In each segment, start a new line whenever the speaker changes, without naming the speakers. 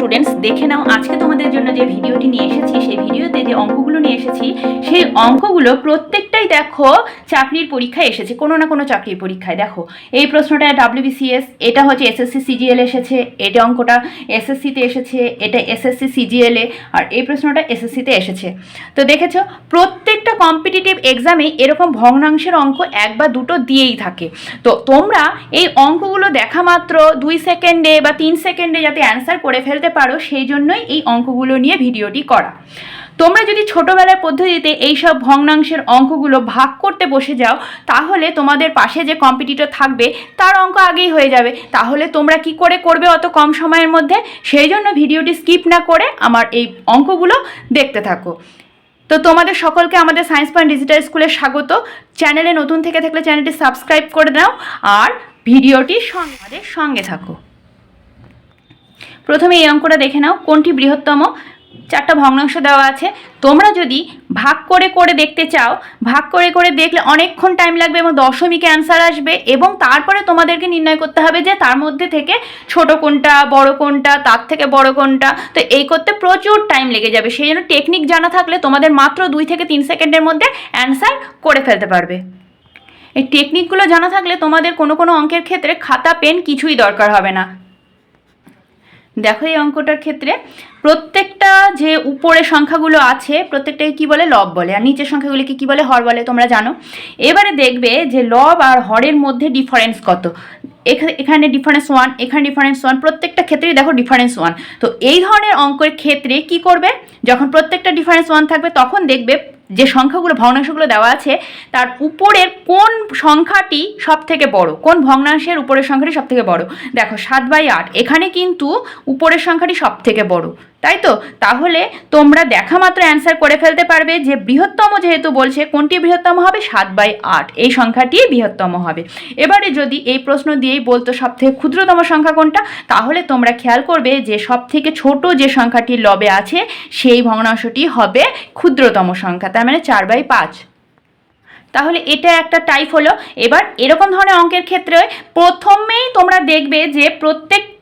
Students দেখে নাও আজকে তোমাদের জন্য যে ভিডিওটি নিয়ে এসেছি, সেই ভিডিওতে যে অঙ্কগুলো নিয়ে এসেছি, সেই অঙ্কগুলো প্রত্যেকটাই দেখো চাকরির পরীক্ষায় এসেছে, কোনো না কোনো চাকরির পরীক্ষায়। দেখো, এই প্রশ্নটা ডাব্লিউবিসিএস এটা হচ্ছে এসএসসি সিজিএল এসেছে, এটা অঙ্কটা এসএসসিতে এসেছে, এটা এসএসসি সিজিএলে আর এই প্রশ্নটা এসএসসিতে এসেছে। তো দেখেছ, প্রত্যেকটা কম্পিটিটিভ এক্সামে এরকম ভগ্নাংশের অঙ্ক এক বা দুটো দিয়েই থাকে। তো তোমরা এই অঙ্কগুলো দেখা মাত্র দুই সেকেন্ডে বা তিন সেকেন্ডে যাতে অ্যান্সার করে ফেলতে পারো, সেই জন্যই এই অঙ্কগুলো নিয়ে ভিডিওটি করা। তোমরা যদি ছোটোবেলার পদ্ধতিতে এইসব ভগ্নাংশের অঙ্কগুলো ভাগ করতে বসে যাও, তাহলে তোমাদের পাশে যে কম্পিটিটর থাকবে, তার অঙ্ক আগেই হয়ে যাবে। তাহলে তোমরা কি করে করবে অত কম সময়ের মধ্যে? সেই জন্য ভিডিওটি স্কিপ না করে আমার এই অঙ্কগুলো দেখতে থাকো। তো তোমাদের সকলকে আমাদের সায়েন্স পয়েন্ট ডিজিটাল স্কুলে স্বাগত। চ্যানেলে নতুন থেকে থাকলে চ্যানেলটি সাবস্ক্রাইব করে দাও আর ভিডিওটির সঙ্গে সঙ্গে থাকো। প্রথমে এই অঙ্কটা দেখে নাও, কোনটি বৃহত্তম? চারটা ভগ্নাংশ দেওয়া আছে। তোমরা যদি ভাগ করে করে দেখতে চাও, ভাগ করে করে দেখলে অনেকক্ষণ টাইম লাগবে এবং দশমিকে অ্যান্সার আসবে এবং তারপরে তোমাদেরকে নির্ণয় করতে হবে যে তার মধ্যে থেকে ছোট কোনটা, বড় কোনটা, তার থেকে বড় কোনটা। তো এই করতে প্রচুর টাইম লেগে যাবে। সেই জন্য টেকনিক জানা থাকলে তোমাদের মাত্র দুই থেকে তিন সেকেন্ডের মধ্যে অ্যান্সার করে ফেলতে পারবে। এই টেকনিকগুলো জানা থাকলে তোমাদের কোনো কোনো অঙ্কের ক্ষেত্রে খাতা, পেন কিছুই দরকার হবে না। দেখো এই অঙ্কটার ক্ষেত্রে প্রত্যেকটা যে উপরে সংখ্যাগুলো আছে, প্রত্যেকটাকে কি বলে? লব বলে। আর নিচের সংখ্যাগুলিকে কি বলে? হর বলে, তোমরা জানো। এবারে দেখবে যে লব আর হরের মধ্যে ডিফারেন্স কত? এখা- এখানে ডিফারেন্স ওয়ান এখানে ডিফারেন্স ওয়ান প্রত্যেকটা ক্ষেত্রেই দেখো ডিফারেন্স ওয়ান তো এই ধরনের অঙ্কের ক্ষেত্রে কি করবে? যখন প্রত্যেকটা ডিফারেন্স ওয়ান থাকবে, তখন দেখবে যে সংখ্যাগুলো, ভগ্নাংশগুলো দেওয়া আছে, তার উপরের কোন সংখ্যাটি সব থেকে বড়? কোন ভগ্নাংশের উপরের সংখ্যাটি সব থেকে বড়? দেখো, সাত বাই আট, এখানে কিন্তু উপরের সংখ্যাটি সব থেকে বড়। তাই তো? তাহলে তোমরা দেখা মাত্র অ্যান্সার করে ফেলতে পারবে যে বৃহত্তম যেহেতু বলছে, কোনটি বৃহত্তম হবে? সাত বাই আট। এই সংখ্যাটি বৃহত্তম হবে। এবারে যদি এই প্রশ্ন দিয়েই বলতো সব থেকে ক্ষুদ্রতম সংখ্যা কোনটা, তাহলে তোমরা খেয়াল করবে যে সব থেকে ছোট যে সংখ্যাটি লবে আছে, সেই ভগ্নাংশটি হবে ক্ষুদ্রতম সংখ্যা, তার মানে চার বাই পাঁচ। তাহলে এটা একটা টাইপ হলো। এবার এরকম ধরনের অঙ্কের ক্ষেত্রে প্রথমেই তোমরা দেখবে যে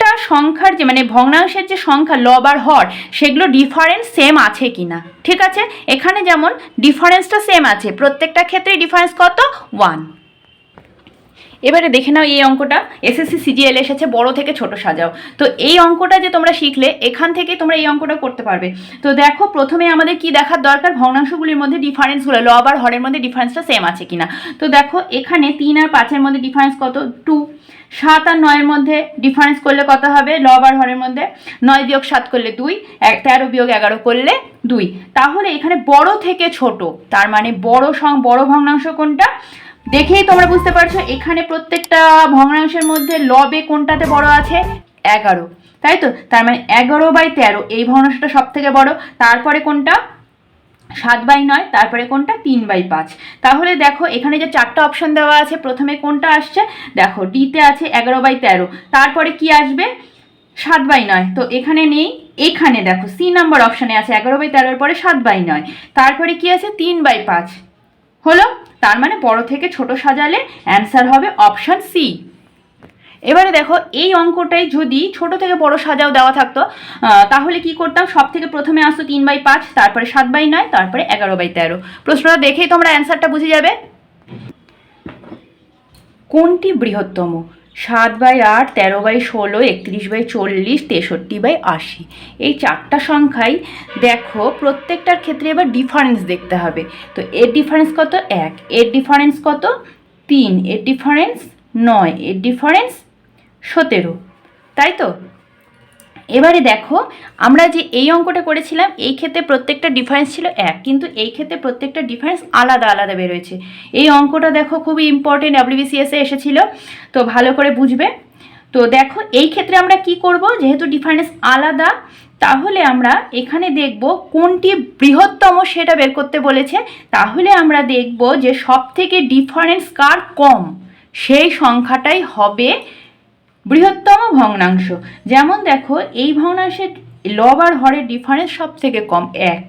প্রত্যেকটা সংখ্যার যে মানে ভগ্নাংশের যে সংখ্যা, লব আর হর, সেগুলো ডিফারেন্স সেম আছে কি না ঠিক আছে? এখানে যেমন ডিফারেন্সটা সেম আছে, প্রত্যেকটা ক্ষেত্রে ডিফারেন্স কত? ওয়ান এবারে দেখে নাও এই অঙ্কটা। এসএসসি সিজিএল এসেছে, বড় থেকে ছোট সাজাও। তো এই অঙ্কটা যে তোমরা শিখলে, এখান থেকে তোমরা এই অঙ্কটা করতে পারবে। তো দেখো, প্রথমে আমাদের কি দেখার দরকার? ভগ্নাংশগুলির মধ্যে ডিফারেন্সগুলো লব আর হরের মধ্যে ডিফারেন্সটা সেম আছে কিনা। তো দেখো, এখানে তিন আর পাঁচের মধ্যে ডিফারেন্স কত? টু সাত আর নয়ের মধ্যে ডিফারেন্স করলে কত হবে? লব আর হরের মধ্যে নয় বিয়োগ সাত করলে দুই তেরো বিয়োগ এগারো করলে দুই। তাহলে এখানে বড় থেকে ছোট, তার মানে বড় সং, বড় ভগ্নাংশ কোনটা? দেখেই তোমরা বুঝতে পারছ, এখানে প্রত্যেকটা ভগ্নাংশের মধ্যে লবে কোনটাতে বড় আছে? এগারো। তাই তো? তার মানে এগারো বাই তেরো, এই ভগ্নাংশটা সব থেকে বড়। তারপরে কোনটা? সাত বাই নয়, তারপরে কোনটা? তিন বাই পাঁচ। তাহলে দেখো, এখানে যে চারটা অপশন দেওয়া আছে, প্রথমে কোনটা আসছে? দেখো ডিতে আছে এগারো বাই তেরো। তারপরে কি আসবে? সাত বাই নয়। তো এখানে নেই, এখানে দেখো সি নাম্বার অপশানে আছে এগারো বাই তেরোর পরে সাত বাই নয়। তারপরে কি আছে? তিন বাই পাঁচ। হলো? তার মানে বড় থেকে ছোট সাজালে অ্যান্সার হবে অপশান সি এবারে দেখো, এই অঙ্কটাই যদি ছোট থেকে বড় সাজাও দেওয়া থাকতো তাহলে কি করতাম? সব থেকে প্রথমে আসতো তিন বাই পাঁচ, তারপরে সাত বাই নয়, তারপরে এগারো বাই তেরো। প্রশ্নটা দেখেই তোমরা অ্যান্সারটা বুঝে যাবে। কোনটি বৃহত্তম? সাত বাই আট, তেরো বাই ষোলো, একত্রিশ বাই চল্লিশ, তেষট্টি বাই আশি। এই চারটা সংখ্যাই দেখো প্রত্যেকটার ক্ষেত্রে এবার ডিফারেন্স দেখতে হবে। তো এর ডিফারেন্স কত? এক। এর ডিফারেন্স কত? তিন। এর ডিফারেন্স নয়। এর ডিফারেন্স সতেরো। তাই তো? এবারে দেখো, আমরা যে এই অঙ্কটা করেছিলাম, এই ক্ষেত্রে প্রত্যেকটা ডিফারেন্স ছিল এক, কিন্তু এই ক্ষেত্রে প্রত্যেকটা ডিফারেন্স আলাদা আলাদা বেরোয়েছে। এই অঙ্কটা দেখো খুবই ইম্পর্টেন্ট ডাব্লিউবিসিএসে এসেছিল, তো ভালো করে বুঝবে। তো দেখো, এই ক্ষেত্রে আমরা কি করব? যেহেতু ডিফারেন্স আলাদা, তাহলে আমরা এখানে দেখব কোনটি বৃহত্তম সেটা বের করতে বলেছে। তাহলে আমরা দেখব যে সব থেকে ডিফারেন্স কার কম? সেই সংখ্যাটাই হবে বৃহত্তম ভগ্নাংশ। যেমন দেখো, এই ভগ্নাংশের লব আর হরের ডিফারেন্স সব থেকে কম এক।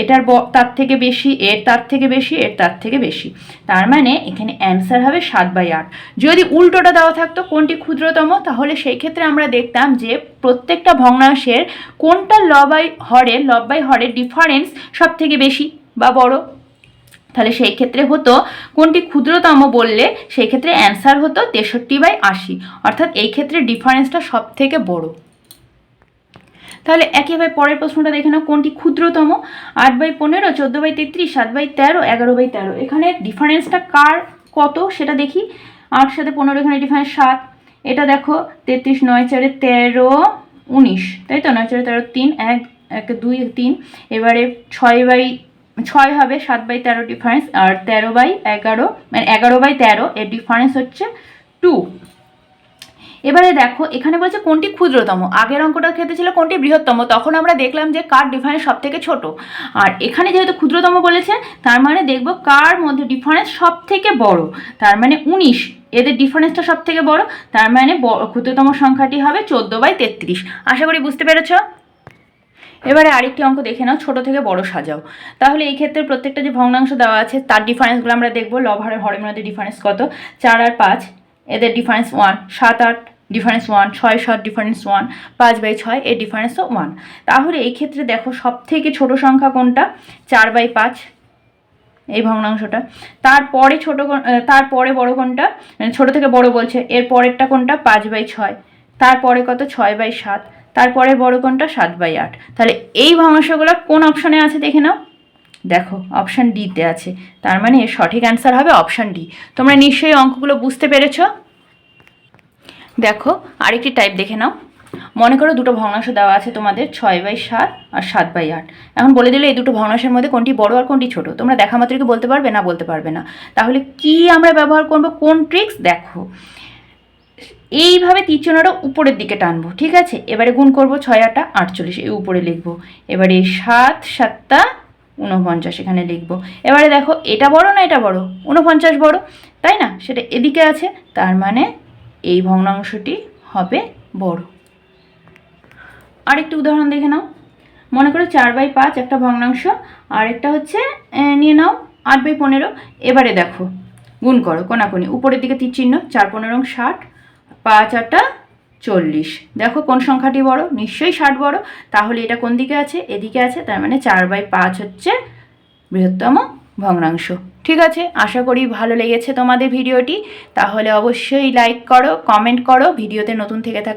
এটার তার থেকে বেশি, এর তার থেকে বেশি, এর তার থেকে বেশি। তার মানে এখানে অ্যান্সার হবে সাত বাই আট। যদি উল্টোটা দেওয়া থাকতো, কোনটি ক্ষুদ্রতম? তাহলে সেই ক্ষেত্রে আমরা দেখতাম যে প্রত্যেকটা ভগ্নাংশের কোনটা লবাই হরের লব্বাই হরের ডিফারেন্স সব থেকে বেশি বা বড়? তাহলে সেই ক্ষেত্রে হতো, কোনটি ক্ষুদ্রতম বললে সেই ক্ষেত্রে অ্যান্সার হতো তেষট্টি বাই আশি। অর্থাৎ এই ক্ষেত্রে ডিফারেন্সটা সব থেকে বড়। তাহলে একইভাবে পরের প্রশ্নটা দেখে নাও, কোনটি ক্ষুদ্রতম? আট বাই পনেরো, চোদ্দ বাই তেত্রিশ, সাত বাই তেরো, এগারো বাই তেরো। এখানে ডিফারেন্সটা কার কত সেটা দেখি। আট সাথে পনেরো এখানে ডিফারেন্স সাত। এটা দেখো, তেত্রিশ, নয় চারে তেরো, উনিশ। তাই তো? নয় চারে তেরো, তিন, এক এক, দুই, তিন। এবারে ছয় বাই ছয় হবে, সাত বাই তেরো ডিফারেন্স আর তেরো বাই এগারো মানে এগারো বাই তেরো, এর ডিফারেন্স হচ্ছে টু এবারে দেখো, এখানে বলছে কোনটি ক্ষুদ্রতম? আগের অঙ্কটার ক্ষেত্রে ছিল কোনটি বৃহত্তম? তখন আমরা দেখলাম যে কার ডিফারেন্স সব থেকে ছোট। আর এখানে যেহেতু ক্ষুদ্রতম বলেছে, তার মানে দেখব কার মধ্যে ডিফারেন্স সব থেকে বড়। তার মানে উনিশ, এদের ডিফারেন্সটা সব থেকে বড়, তার মানে ক্ষুদ্রতম সংখ্যাটি হবে চোদ্দ বাই তেত্রিশ। আশা করি বুঝতে পেরেছ? এবারে আরেকটি অঙ্ক দেখে নাও, ছোট থেকে বড় সাজাও। তাহলে এই ক্ষেত্রে প্রত্যেকটা যে ভগ্নাংশ দেওয়া আছে, তার ডিফারেন্সগুলো আমরা দেখব। লব হরের মধ্যে ডিফারেন্স কত? চার আর পাঁচ, এদের ডিফারেন্স ওয়ান সাত আট ডিফারেন্স ওয়ান ছয় সাত ডিফারেন্স ওয়ান পাঁচ বাই ছয়, এর ডিফারেন্সও ওয়ান তাহলে এই ক্ষেত্রে দেখো সব থেকে ছোট সংখ্যা কোনটা? চার বাই পাঁচ, এই ভগ্নাংশটা। তারপরে ছোটো তারপরে বড় কোনটা? মানে ছোট থেকে বড় বলছে, এর পরেরটা কোনটা? পাঁচ বাই ছয়। তারপরে কত? ছয় বাই সাত। তারপরে বড় কোনটা? সাত বাই আট। তাহলে এই ভগ্নাংশগুলো কোন অপশনে আছে দেখে নাও। দেখো, অপশান ডিতে আছে। তার মানে সঠিক অ্যান্সার হবে অপশান ডি। তোমরা নিশ্চয়ই অঙ্কগুলো বুঝতে পেরেছ? দেখো, আরেকটি টাইপ দেখে নাও। মনে করো দুটো ভগ্নাংশ দেওয়া আছে তোমাদের, ছয় বাই সাত আর সাত বাই আট। এখন বলে দিলে এই দুটো ভগ্নাংশের মধ্যে কোনটি বড় আর কোনটি ছোট। তোমরা দেখা মাত্রই বলতে পারবে না বলতে পারবে না। তাহলে কি আমরা ব্যবহার করব? কোন ট্রিক্স দেখো এইভাবে তীরচিহ্নটা উপরের দিকে টানবো, ঠিক আছে? এবারে গুণ করব ছয় আটা আটচল্লিশ, এই উপরে লিখব। এবারে সাত, সাতটা উনপঞ্চাশ এখানে লিখব। এবারে দেখো, এটা বড় না এটা বড়? উনপঞ্চাশ বড়, তাই না? সেটা এদিকে আছে, তার মানে এই ভগ্নাংশটি হবে বড়। আরেকটি উদাহরণ দেখে নাও। মনে করো চার বাই পাঁচ একটা ভগ্নাংশ আর একটা হচ্ছে নিয়ে নাও, আট বাই পনেরো। এবারে দেখো, গুণ করো কোনাকুনি, উপরের দিকে তীর চিহ্ন চার, পনেরো ষাট পাঁচ, আটটা, চল্লিশ। দেখো কোন সংখ্যাটি বড়? নিশ্চয়ই ষাট বড়। তাহলে এটা কোন দিকে আছে? এদিকে আছে, তার মানে চার বাই পাঁচ হচ্ছে বৃহত্তম ভগ্নাংশ। ঠিক আছে? আশা করি ভালো লেগেছে তোমাদের ভিডিওটি। তাহলে অবশ্যই লাইক করো কমেন্ট করো, ভিডিওতে নতুন থেকে থাক